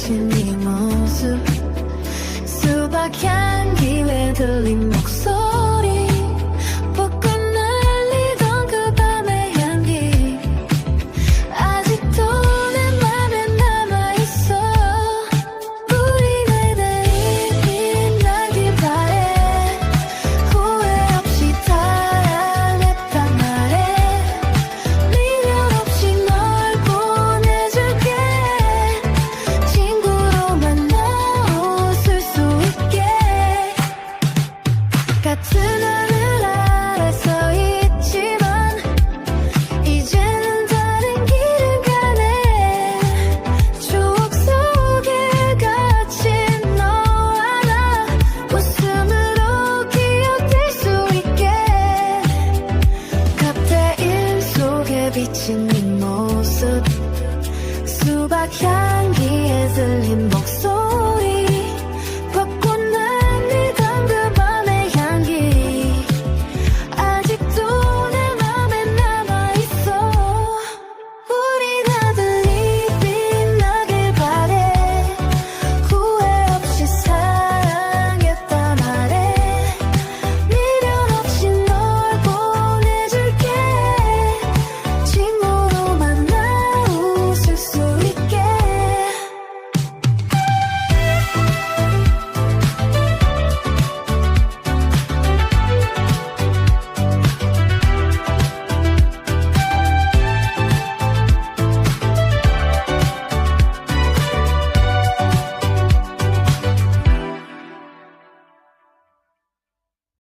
진이 모습 수박향기 에 들린 비친 네 모습. 수박 향기에 들린 목소리.